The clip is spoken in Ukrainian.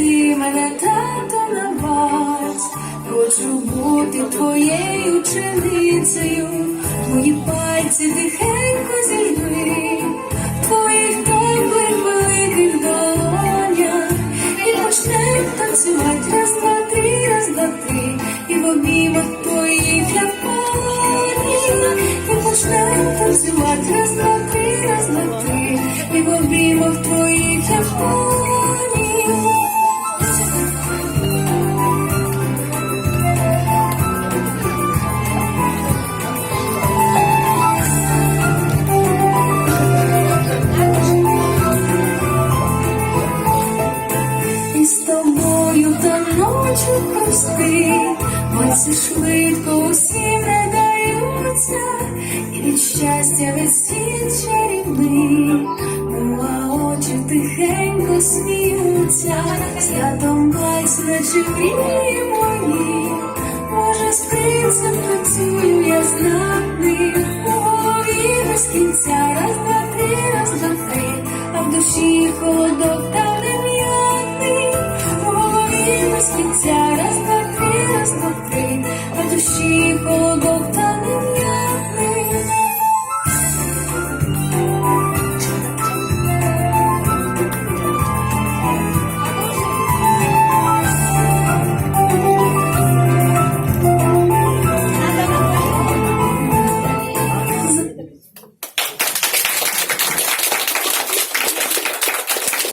мене тато на вас. Хочу бути твоєю ученицею, твої пальці тихенько зірви, твоїх теплих великих долонях, і почнем танцювати раз, два, три, раз, два, три, і в обіймах твоїх я впані, і почнем танцювати раз, два, три, раз, два, три, і в обіймах твоїх я впані. Та ночі прости, Пальці швидко усім не даються, і від щастя від світ чарівний, а очі тихенько сміються, святом пальці наче мрії мої, може з принцем працюю я знатний, у голові без кінця, раз, два, три, раз, два, три, а в душі холодок без кінця, раз, два, три, раз, два, три, а душі холодок